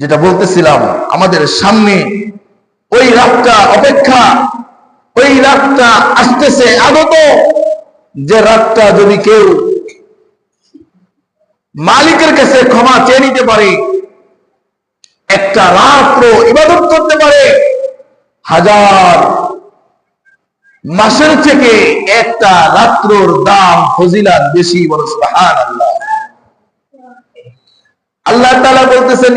যেটা বলতেছিলাম, আমাদের সামনে ওই রাতটা অপেক্ষা, ওই রাতটা আসতেছে আগত। যে রাতটা যদি কেউ মালিকের কাছে ক্ষমা চেয়ে নিতে পারে, একটা রাত্র ইবাদত করতে পারে, হাজার মাসের থেকে একটা রাত্রর দাম ফজিলাত বেশি বলে সুবহানাল্লাহ। আল্লাহ তাআলা বলতেছেন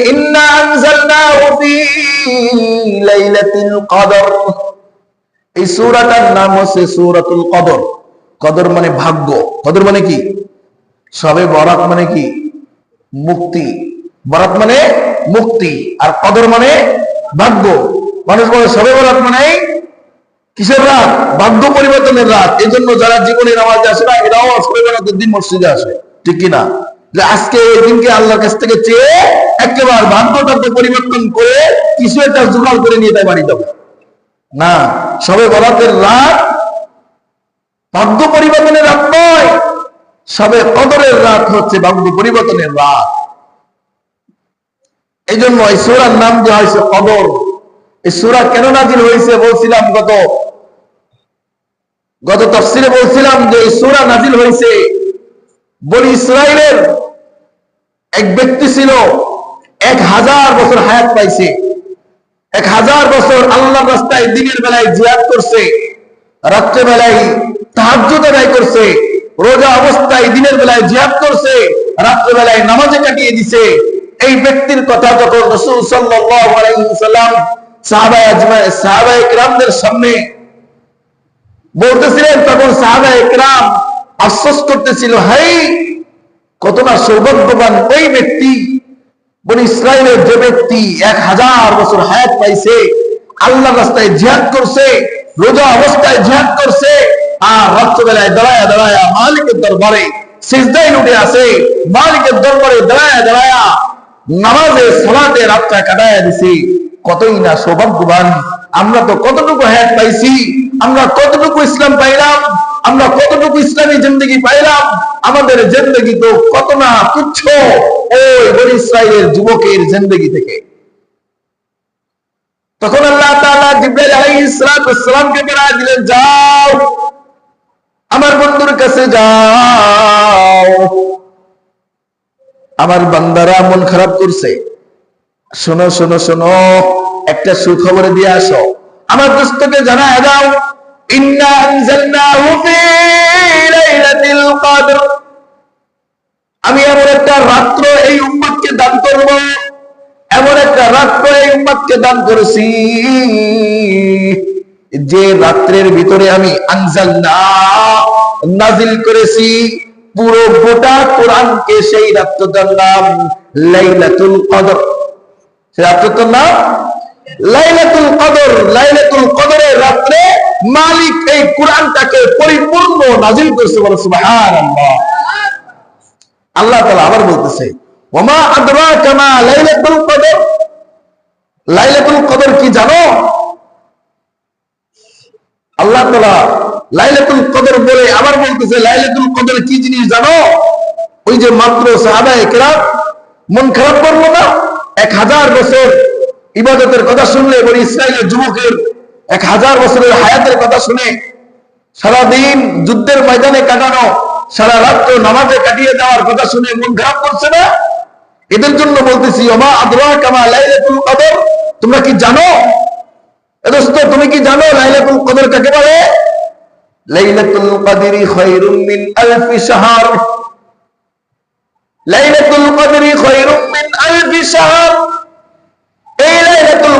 এই সূরাটার নাম হচ্ছে সূরাতুল কদর। কদর মানে ভাগ্য। কদর মানে কি? সবে বরাত মানে কি? মুক্তি। বরাত মানে মুক্তি। আর কদর মানে ভাগ্য। মানুষ বলে, সবে বরাত মানে কিসের রাত? ভাগ্য পরিবর্তনের রাত। এই জন্য যারা জীবনে নামাজ আসে না, এরাও সবে বরাতের দিন মসজিদে আসে। ঠিক কিনা? যে আজকে এই দিনকে আল্লাহর কাছ থেকে চেয়ে একেবারে ভাগ্যটাকে পরিবর্তন করে কিছু একটা জোগাড় করে নিয়ে তাই বাড়ি যাবে না, সবে বরাতের রাত ভাগ্য পরিবর্তনের রাত নয়, সবে কদরের রাত হচ্ছে ভাগ্য পরিবর্তনের রাত। এই জন্য এই সুরার নাম দেওয়া হয়েছে কদর। এই সুরা কেন নাজিল হয়েছে বলছিলাম গত গত তফসিলে বলছিলাম যে এই সুরা নাজিল হয়েছে বলি ইসরায়েলের এক ব্যক্তি ছিল, এক হাজার বছর হায়াত পাইছে। এক হাজার বছর আল্লাহ রাস্তায় দিনের বেলায় জিয়াদ করছে রাত্রে বেলায় তাহাজ্জুদ আদায় করছে, রোজা অবস্থায় দিনের বেলায় জিহাদ করছে রাত্রে বেলায় নামাজে কাটিয়ে দিছে। এই ব্যক্তির কথা যখন রসুল সাল্লাম সাহাবায়ে আজমায়ে সাহাবায়ে কিরামদের সামনে বলতেছিলেন, তখন সাহাবায়ে কিরাম আফসোস করতেছিল, হাই! কত না সৌভাগ্যবান ওই ব্যক্তি, বনি ইসরায়েলের যে ব্যক্তি এক হাজার বছর হায়াত পাইছে আল্লাহ রাস্তায় জিহাদ করছে, রোজা অবস্থায় জিহাদ করছে, আর রাত্রবেলায় দাঁড়ায় দাঁড়ায়া মালিকের দরবারে সিজদায় উঠে আসে মালিকের দরবারে দাঁড়ায়া দাঁড়ায়া নামাজে, সালাতে রাতটা কাটায়া দিছে। কতই না সৌভাগ্যবান, আমরা তো কতটুকু হায়াত পাইছি, আমরা কতটুকু ইসলাম পাইলাম আমরা কতটুকু ইসলামী জিন্দগি পাইলাম? আমাদের জিন্দগি তো কত না তুচ্ছ। ওই বনি ইসরায়েলের যুবকের জিন্দগি থেকে। তখন আল্লাহ তাআলা জিবরাইল আলাইহিস সালামকে বেড়া দিলেন, যাও, আমার বন্ধুর কাছে যাও। আমার বান্দারা মন খারাপ করছে। শোনো শোনো শোনো, একটা সুখবর দিয়ে আসো। আমার দোস্তকে জানায় দাও ইন্না আনজালনাহু ফি লাইলাতিল কদর। আমি এমন একটা রাত্র এই উম্মতকে দান করব, এমন একটা রাত্র এই উম্মতকে দান করেছি যে রাত্রের ভিতরে আমি আনজালনা নাজিল করেছি। পুরো গোটা কোরআনকে সেই রাত্রটার নাম লাইলাতুল কদর। সেই রাত্রটার নাম লাইলাতুল কদর। লাইলাতুল কদরের রাত্রে মালিক এই কোরআনটাকে পরিপূর্ণ নাজিল করেছে বলে সুবহানাল্লাহ। আল্লাহ তালা আবার বলতেছে, ওমা আদরাকা মা লাইলাতুল কদর। লাইলাতুল কদর কি জানো? আল্লাহ তাআলা লাইলাতুল কদর বলে আবার বলতেছে, লাইলাতুল কদর কি জিনিস জানো? ওই যে মাত্র সাহাবায়ে কেরাম, মন খারাপ করল না? এক হাজার বছর ইবাদতের কথা শুনলে বলি ইসরায়েলের যুবকের এক হাজার বছরের হায়াতের কথা শুনে সারাদিন যুদ্ধের ময়দানে কাটানো, সারা রাত্র নামাজে কাটিয়ে দেওয়ার কথা শুনে মন খারাপ করছে না? এদের জন্য বলতেছি, ওমা আদরা কামা লাইলাতুল কদর? তোমরা কি জানো? দোস্ত, তুমি কি জানো লাইলাতুল কদর কাকে বলে? লাইলাতুল কদরি খায়রুম মিন আলফি শাহর। লাইলাতুল কদরি খায়রুম মিন আলফি শাহর।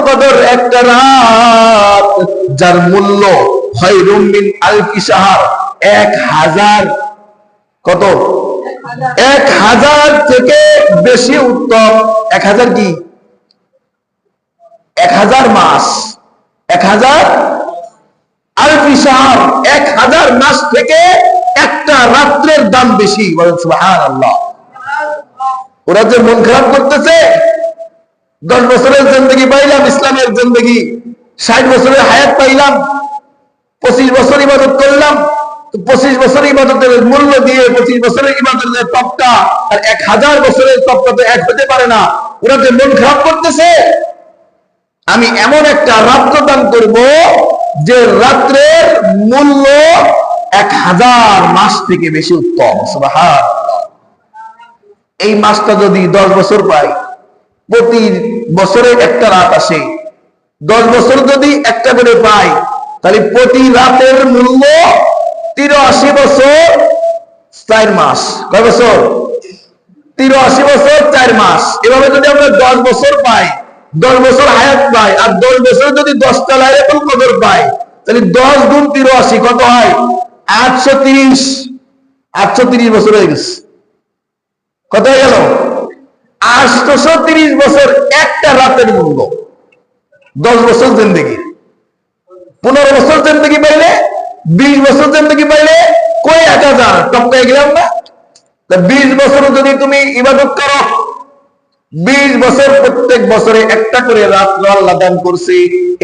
কদর একটা রাত, যার মূল্য খায়রুম মিন আলফি শাহর এক হাজার কত এক হাজার থেকে বেশি উত্তম। এক হাজার কি? এক হাজার মাস। এক হাজার আলফি শাহর এক হাজার মাস থেকে একটা রাত্রের দাম বেশি। বলেন সুবহানাল্লাহ। ওরা যে মন খারাপ করতেছে দশ বছরের জিন্দগি পাইলাম, ইসলামের জিন্দগি। ষাট বছরের হায়াত পাইলাম, পঁচিশ বছর ইবাদত করলাম পঁচিশ বছর ইবাদতের মূল্য দিয়ে পঁচিশ বছরের ইবাদতের তপটা আর এক হাজার বছরের তপটা তো এক হতে পারে না। ওরা যে মন খারাপ করতেছে, আমি এমন একটা রাত্র দান করব যে রাত্রের মূল্য এক হাজার মাস থেকে বেশি উত্তম। এই মাসটা যদি দশ বছর পাই প্রতি বছরে একটা রাত আসে। দশ বছর যদি একটা করে পাই, তাহলে প্রতি রাতের মূল্য তিরাশি বছর চার মাস। কয় বছর? তিরাশি বছর চার মাস। এভাবে যদি আমরা দশ বছর পাই, দশ বছর হায়াত পাই, আর দশ বছর যদি দশটা লাইলাতুল কদর পাই, তাহলে দশ গুণ তিরাশি কত হয়? আটশো তিরিশ। আটশো তিরিশ বছর হয়ে গেছে। কত হয়ে গেল? আটশো তিরিশ বছর একটা রাতের মূল্য। দশ বছর জিন্দগি। পনেরো বছর জিন্দগি পাইলে বিশ বছর জিন্দগি পাইলে কই এক হাজার? টপকাই গেলাম না? বিশ বছর যদি তুমি ইবাদত করো, বিশ বছর প্রত্যেক বছরে একটা করে রাত্র আল্লাহ দান করছে,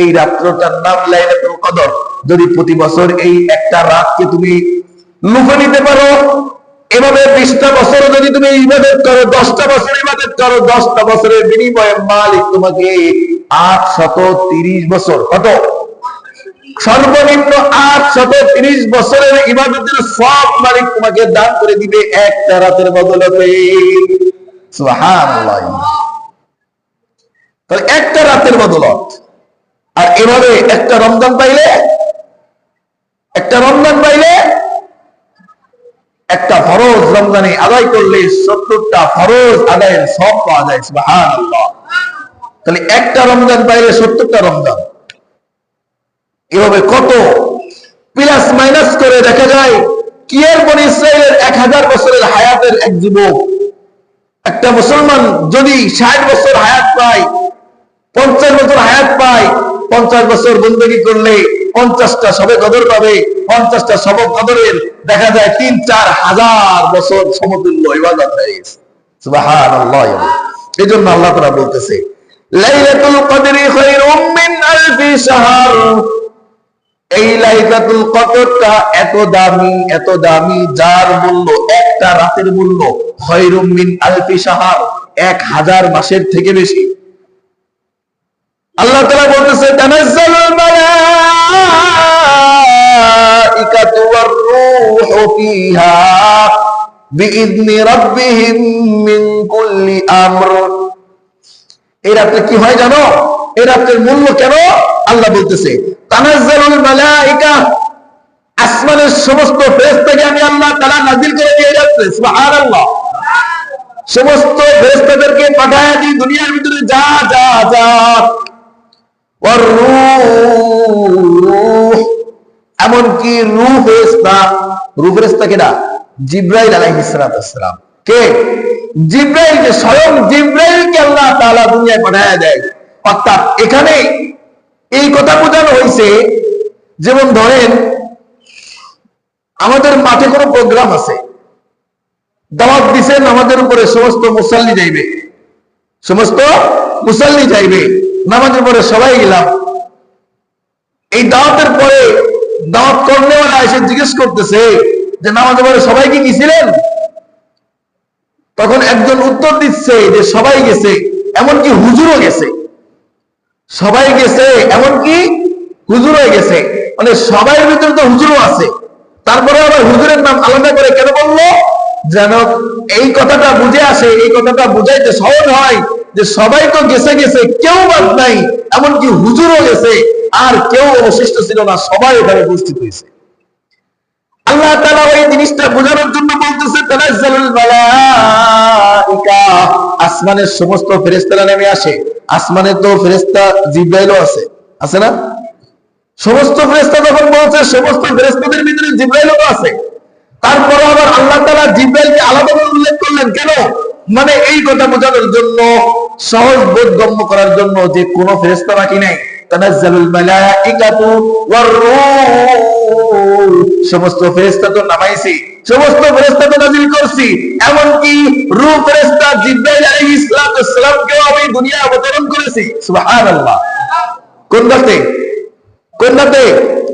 এই রাত্রটার নাম লাইলাতুল কদর। যদি প্রতি বছর এই একটা রাতকে তুমি লুফে নিতে পারো এভাবে বিশটা বছর যদি তুমি ইবাদত করো, দশটা বছর ইবাদত করো, দশটা বছরের বিনিময়ে মালিক তোমাকে আট শত তিরিশ বছর, কত? সর্বনিম্ন আট শত তিরিশ বছরের ইবাদতের সব মালিক তোমাকে দান করে দিবে একটা রাতের বদলতে। একটা রাতের বদলত। আর এভাবে একটা রমজান পাইলে? একটা রমজান পাইলে একটা ফরজ রমজানে আদায় করলে সত্তরটা ফরজ আদায়ের সব পাওয়া যায়, সুবহানাল্লাহ। তাহলে একটা রমজান পাইলে সত্তরটা রমজান। এভাবে কত প্লাস মাইনাস করে দেখা যায় কিয়ের বনি ইসরায়েলের এক হাজার বছরের হায়াতের এক যুবক, একটা মুসলমান যদি ষাট বছর হায়াত পায়, পঞ্চাশ বছর হায়াত পায় পঞ্চাশ বছর বন্দী করলে পঞ্চাশটা সবে কদর পাবে, পঞ্চাশটা সব কদরের দেখা যায় তিন, চার হাজার বছর সমতুল্য ইবাদত হয়ে গেছে। এই জন্য আল্লাহ তাআলা বলতেছে, লাইলাতুল কদরি আলফি শাহর। এই লাইলাতুল কদরটা এত দামি এত দামি, যার মূল্য একটা রাতের মূল্য খয়রুম মিন আলফি শাহর, এক হাজার মাসের থেকে বেশি আল্লাহ তাআলা বলতেছে তানাজ্জালুল মালাইকাতু ওয়ার রূহু ফিহা বিইذনি রাব্বিহিম মিন তালা কেন? আল্লাহ বলতেছে আসমানের সমস্ত ফেরেশতাকে আমি আল্লাহ তাআলা করে দিয়ে যাচ্ছে সমস্ত ফেরেশতাদেরকে পাঠায় দিই, দুনিয়ার ভিতরে যা যা যা এমনকি রূহ ফেরেশতা রূহ ফেরেশতা কেডা? জিব্রাইল আলাইহিস সালাম কে? জিব্রাইল স্বয়ং জিব্রাইলকে আল্লাহ তাআলা দুনিয়ায় পাঠায় দেয়। অর্থাৎ এখানে এই কথা বোঝানো হয়েছে যেমন ধরেন, আমাদের মাঠে কোনো প্রোগ্রাম আছে। দাওয়াত দিছেন আমাদের উপরে, সমস্ত মুসাল্লি যাইবে। সমস্ত মুসাল্লি যাইবে। নামাজের পরে সবাই গেলাম। এই দাওয়াতের পরে দাওয়াত করনেওয়ালা এসে জিজ্ঞেস করতেছে যে, নামাজের পরে সবাই কি গেছিলেন? তখন একজন উত্তর দিচ্ছে যে, সবাই গেছে, এমনকি হুজুরও গেছে। সবাই গেছে, এমনকি হুজুরও গেছে। মানে সবাই ভিতরে তো হুজুরও আছে। তারপরে আবার হুজুরের নাম আলাদা করে কেন বলল? যেন এই কথাটা বুঝে আসে, এই কথাটা বুঝাইতে সহজ হয় যে সবাই তো গেছে গেছে, কেউ বাদ নাই, এমনকি হুজুরও গেছে, আর কেউ অবশিষ্ট ছিল না, সবাই এখানে উপস্থিত হয়েছে। আল্লাহ জিনিসটা বোঝানোর জন্য বলতেছে আসমানের সমস্ত ফেরেশতারা নেমে আসে। তো ফেরেশতা জিব্রাইলও আছে। আছে না? সমস্ত ফেরেশতা যখন বলছে সমস্ত ফেরেশতাদের ভিতরে জিব্রাইলও আছে। তারপরে আবার জিব্রাইলকে আলাদা করে উল্লেখ করলেন কেন? মানে এই কথা বোঝানোর জন্য, সহজ বোধগম্য করার জন্য যে কোনো ফেরেশতা বাকি নেই। কোন রাতে? কোন রাতে?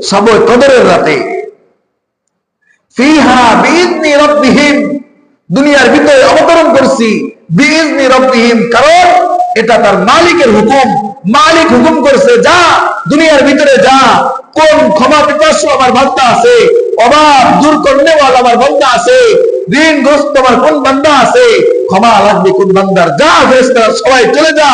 সব কদরের রাতে। দুনিয়ার ভিতরে অবতরণ করছি কারণ এটা তার মালিকের হুকুম। মালিক হুকুম করছে, যা, দুনিয়ার ভিতরে যা, কোন ক্ষমা পিপাস আমার বান্দা আছে, অভাব দূর করলে আমার বান্দা আছে, ঋণগ্রস্ত আমার কোন বান্দা আছে ক্ষমা লাগবে কোন বান্দার যা ফেরেস্তারা সবাই চলে যা।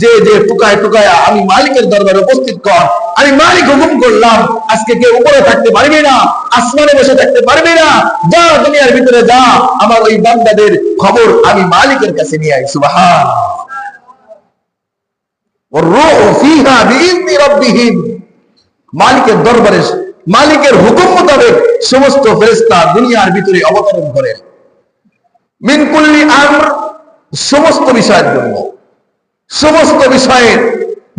যে যে টুকায় টুকায় আমি মালিকের দরবারে উপস্থিত কর। আমি মালিক হুকুম করলাম, আজকে কেউ উপরে থাকতে পারবে না, আসমানে বসে থাকতে পারবে না। যা দুনিয়ার ভিতরে যা, আমার ওই বান্দাদের খবর আমি মালিকের কাছে নিয়ে আই, সুবাহান। মালিকের দরবারে, মালিকের হুকুম মোতাবেক সমস্ত ফেরেস্তা দুনিয়ার ভিতরে অবতরণ করেন মিনকুল্লি আমর, সমস্ত বিষয়ের জন্য। সমস্ত বিষয়ের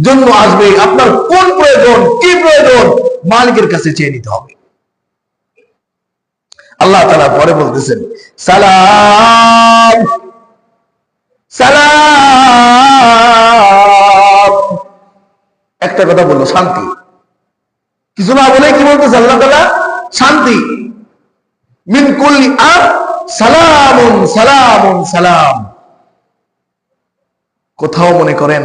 জন্য আসবে। আপনার কোন প্রয়োজন, কি প্রয়োজন, মালিকের কাছে চেয়ে নিতে হবে। আল্লাহ তালা পরে বলতেছেন, সালাম সালাম। একটা কথা বলল, শান্তি। কিছু না বলে কি বলতেছে আল্লাহ তালা শান্তি। মিন কুল্লি আর সালামুন সালামুন, সালাম। কোথাও মনে করেন,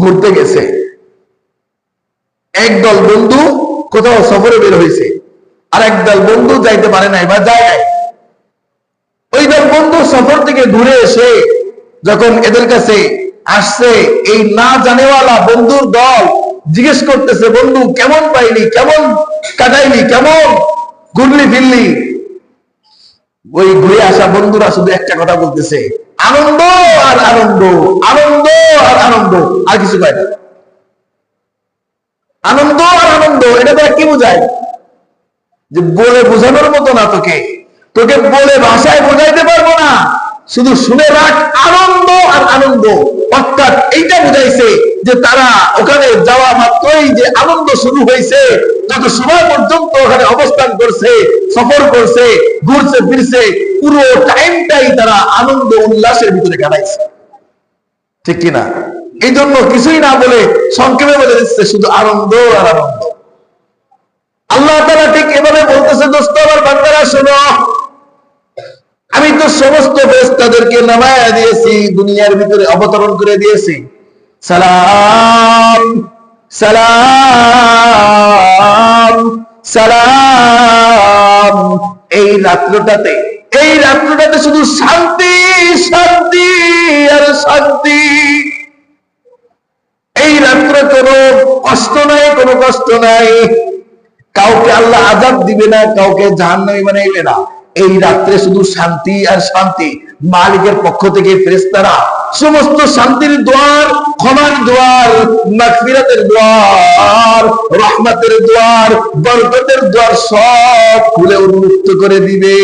ঘুরতে গেছে। একদল বন্ধু কোথাও সফরে বের হয়েছে। আর একদল বন্ধু যাইতে পারে নাই বা যায় নাই। ওই দল বন্ধু সফর থেকে ঘুরে এসে যখন এদের কাছে আসছে, এই না জানেওয়ালা বন্ধুর দল জিজ্ঞেস করতেছে, বন্ধু, কেমন পাইলি? কেমন কাটাইলি? কেমন ঘুরলি, ফিরলি? ওই ঘুরে আসা বন্ধুরা শুধু একটা কথা বলতেছে, আনন্দ আর আনন্দ আনন্দ আর আনন্দ, আর কিছু কয় না। আনন্দ আর আনন্দ, এটা তো কি বোঝায়? যে বলে বোঝানোর মতো না তোকে তোকে বলে ভাষায় বোঝাইতে পারব না। শুধু শুনে রাখ আনন্দ আর আনন্দ। অর্থাৎ এইটা বুঝাইছে যে তারা ওখানে যাওয়া মাত্রই যে আনন্দ শুরু হয়েছে, যত সময় পর্যন্ত ওখানে অবস্থান করছে, সফর করছে, ঘুরছে, ফিরছে, পুরো টাইমটাই তারা আনন্দ, উল্লাসের ভিতরে কাটাইছে। ঠিক কিনা? এই জন্য কিছুই না বলে সংক্ষেপে বলে দিচ্ছে শুধু আনন্দ আর আনন্দ। আল্লাহ তারা ঠিক এভাবে বলতেছে, দোস্ত, আমার বান্দারা, শোনো আমি তো সমস্ত তাদেরকে নামায়া দিয়েছি, দুনিয়ার ভিতরে অবতরণ করে দিয়েছি। সালাম সালাম সালাম। এই রাত্রটাতে এই রাত্রটাতে শুধু শান্তি শান্তি আর শান্তি। এই রাত্রে কোনো কষ্ট নাই, কোনো কষ্ট নাই। কাউকে আল্লাহ আজাদ দিবে না, কাউকে জাহান্নামী বানাইবে না। এই রাত্রে শুধু শান্তি আর শান্তি। মালিকের পক্ষ থেকে ফেরেস্তারা সমস্ত শান্তির দ্বার ক্ষমার দ্বার মাগফিরাতের দ্বার রহমতের দ্বার বরকতের দ্বার সব খুলে উন্মুক্ত করে দিবে।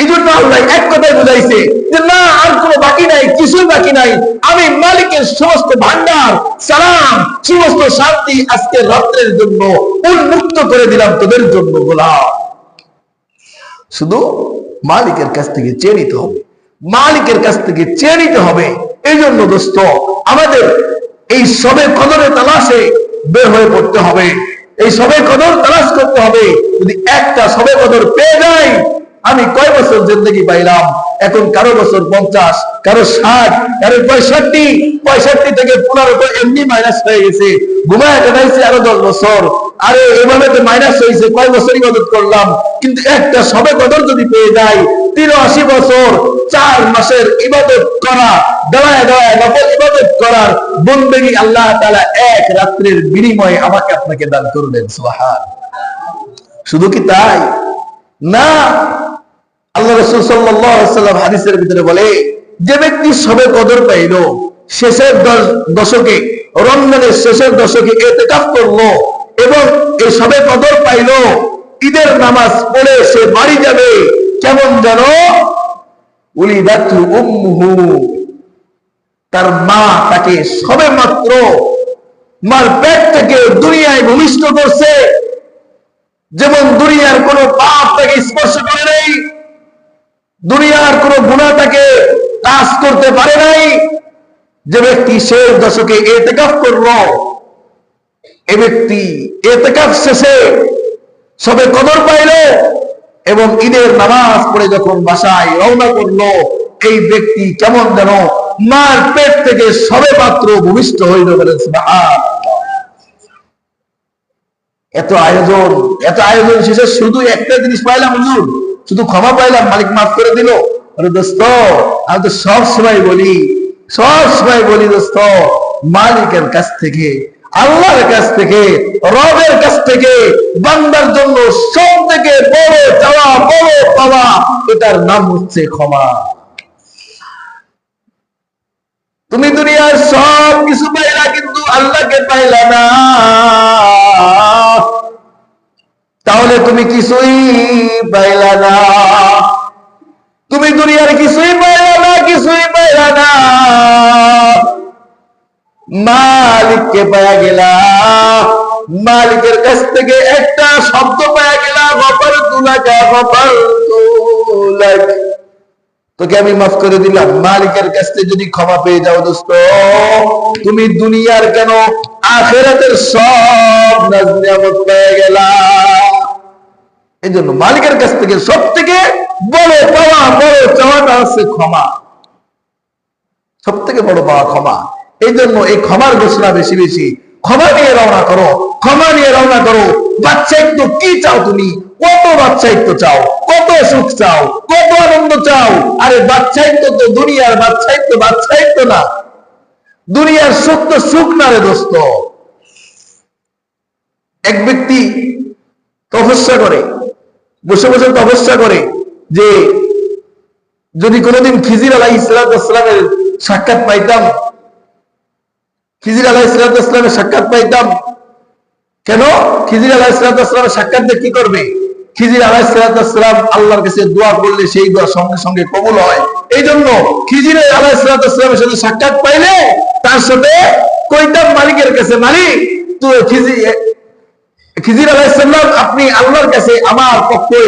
এই জন্য আল্লাহ এক কথায় বুঝাইছে যে, না, আর কোনো বাকি নাই, কিছুই বাকি নাই। আমি মালিকের সমস্ত ভান্ডার সালাম, সমস্ত শান্তি আজকে রাত্রের জন্য উন্মুক্ত করে দিলাম তোদের জন্য, গোলাম। শুধু মালিকের কাছ থেকে চেয়ে নিতে হবে। মালিকের কাছ থেকে চেয়ে নিতে হবে। এই জন্য দোস্ত, আমাদের এই সবে কদরে তালাশে বের হয়ে পড়তে হবে। এই সবে কদর তালাশ করতে হবে। যদি একটা সবে কদর পেয়ে যায় আমি কয় বছর জিন্দগি পাইলাম? এখন কারও বছর পঞ্চাশ, কারও ষাট, কারও পঁয়ষট্টি পঁয়ষট্টি থেকে পনেরো, এমনি মাইনাস হয়ে গেছে। ঘুমায় আরও দশ বছর। আরে এভাবে তো মাইনাস হয়েছে, কয় বছর ইবাদত করলাম। কিন্তু একটা সবে কদর যদি পেয়ে যায় তিরাশি বছর, চার মাসের ইবাদত করা দেওয়ায় দেওয়ায় নকল ইবাদত করার বন্দেগি আল্লাহ তালা এক রাত্রের বিনিময়ে আমাকে আপনাকে দান করলেন সুহান শুধু কি তাই? না, আল্লাহ রসুল সাল্লাম হাদিসের ভিতরে বলে, যে ব্যক্তি সবে কদর পাইল, শেষের দশকে, রমজানের শেষের দশকে এতেকাফ করল এবং এই সবে কদর পাইল। ঈদের নামাজ পড়ে সে বাড়ি যাবে। কেমন যেন তার মা তাকে সবে মাত্র মার পেট থেকে দুনিয়ায় ভূমিষ্ঠ করছে। যেমন দুনিয়ার কোন পাপ তাকে স্পর্শ করে নেই, দুনিয়ার কোন গুণা তাকে কাজ করতে পারে নাই। যে ব্যক্তি শেষ দশকে এতেকাফ করল এ ব্যক্তি এতেকাফ শেষে সবে কদর পাইল এবং ঈদের নামাজ পড়ে যখন বাসায় রওনা করল, এই ব্যক্তি কেমন যেন মার পেট থেকে সবে মাত্র ভূমিষ্ঠ হইল বলেন এত আয়োজন এত আয়োজন শেষে শুধু একটা জিনিস পাইলাম হুজুর, শুধু ক্ষমা পাইলাম, মালিক মাফ করে দিল। আরে দোস্ত, আমি তো সব সময় বলি, সব সময় বলি দোস্ত, মালিকের কাছ থেকে আল্লাহর কাছ থেকে, রবের কাছ থেকে, বান্দার জন্য সব থেকে বড় চাওয়া, বড় পাওয়া, এটার নাম হচ্ছে ক্ষমা। তুমি দুনিয়ার সব কিছু পাইলা, কিন্তু আল্লাহকে পাইলা না। তাহলে তুমি কিছুই পাইলা না। তুমি দুনিয়ার কিছুই পাইলা না, কিছুই পাইলা না। মালিককে পায়া গেলা মালিকের কাছ থেকে একটা শব্দ পায়া গেলা গফর তুলাকা গফর তুলাক তোকে আমি মাফ করে দিলাম। মালিকের কাছ যদি ক্ষমা পেয়ে যাও দোস্ত, তুমি দুনিয়ার কেন আখেরাতের সব নাজনিয়ামত পেয়ে গেলা? এই জন্য মালিকের কাছ থেকে সব থেকে বড় পাওয়া, বড় চাওয়াটা হচ্ছে ক্ষমা। সব থেকে বড় পাওয়া ক্ষমা। এই জন্য এই ক্ষমার ঘোষণা বেশি বেশি। ক্ষমা নিয়ে রওনা করো, ক্ষমা নিয়ে রওনা করো। বাচ্চাইত্ব কি চাও তুমি? কত বাচ্চাইত্ব চাও? কত সুখ চাও? কত আনন্দ চাও? আরে বাচ্চাইত্ব তো দুনিয়ার বাচ্চাইত্ব বাচ্চাইত্ব না। দুনিয়ার সুখ তো সুখ না রে দোস্ত। এক ব্যক্তি তপস্যা করে, বসে বসে তপস্যা করে যে, যদি কোনোদিন খিজির আলাহ ইসলামের সাক্ষাৎ পাইতাম খিজির আলাহ ইসলাত ইসলামের সাক্ষাৎ পাইতাম। কেন? খিজির আলাহ ইসলাত ইসলামের সাক্ষাৎ দিয়ে কি করবে? খিজির আলাহ ইসলাত ইসলাম আল্লাহর কাছে দোয়া করলে সেই দোয়া সঙ্গে সঙ্গে কবুল হয়। এই জন্য খিজির আলাহ ইসলাত ইসলামের সাথে সাক্ষাৎ পাইলে তার সাথে কইতাম মালিকের কাছে, মালিক, তো খিজি, খিজির আলাহিসাল্লাম আপনি আল্লাহর কাছে আমার পক্ষে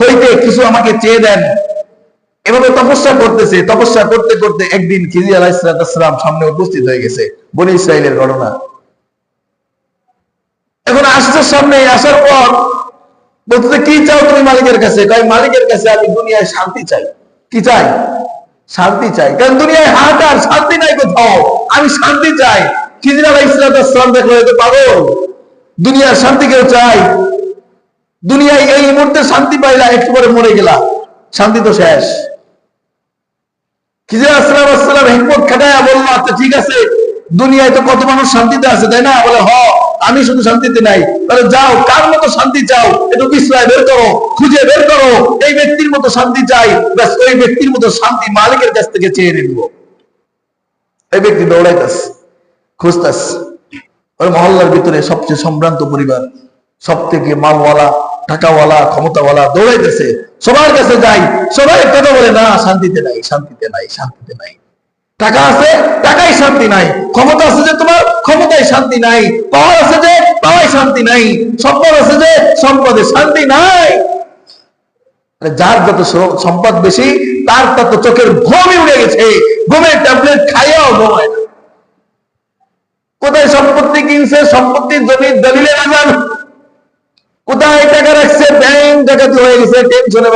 হইতে কিছু আমাকে চেয়ে দেন। এভাবে তপস্যা করতেছে, তপস্যা করতে করতে একদিন খিজির আলাহিসাম সামনে উপস্থিত হয়ে গেছে, বনি ইসরায়েলের ঘটনা। এখন আসছে সামনে, আসার পর বলতে কি চাও তুমি মালিকের কাছে? তাই মালিকের কাছে আমি দুনিয়ায় শান্তি চাই। কি চাই? শান্তি চাই। কারণ দুনিয়ায় হাহাকার শান্তি নাই কোথাও। আমি শান্তি চাই। খিজির আলাহ ইসলাম দেখলে হয়তো পাগল। দুনিয়ার শান্তি কেউ চাই। দুনিয়ায় এই মুহূর্তে শান্তি পাইলা, একটু পরে মরে গেলা। শান্তি তো শেষ। আচ্ছা মালিকের কাছ থেকে চেয়ে নিব। এই ব্যক্তি দৌড়াইতাস খুঁজতাস ওই মহল্লার ভিতরে সবচেয়ে সম্ভ্রান্ত পরিবার সব থেকে মালওয়ালা, টাকাওয়ালা, ক্ষমতাওয়ালা দৌড়াইতেছে। সবার কাছে যাই, সবাই কথা বলে, না, শান্তিতে নাই শান্তিতে নাই শান্তিতে নাই। টাকা আছে, টাকাই শান্তি নাই। ক্ষমতা আছে যে তোমার, ক্ষমতায় শান্তি নাই। পাওয়ার আছে যে পাওয়ায় শান্তি নাই। সম্পদ আছে যে সম্পদে শান্তি নাই। যার যত সম্পদ বেশি, তার তত চোখের ঘুমই উড়ে গেছে। ঘুমের ট্যাবলেট খাইয়াও ঘুমায় না। কোথায় সম্পত্তি কিনছে? সম্পত্তির জমির দলিলে লাগান কোথায় টাকা রাখছে? ব্যাংক ডাকাতি হয়ে গেছে টেনশনে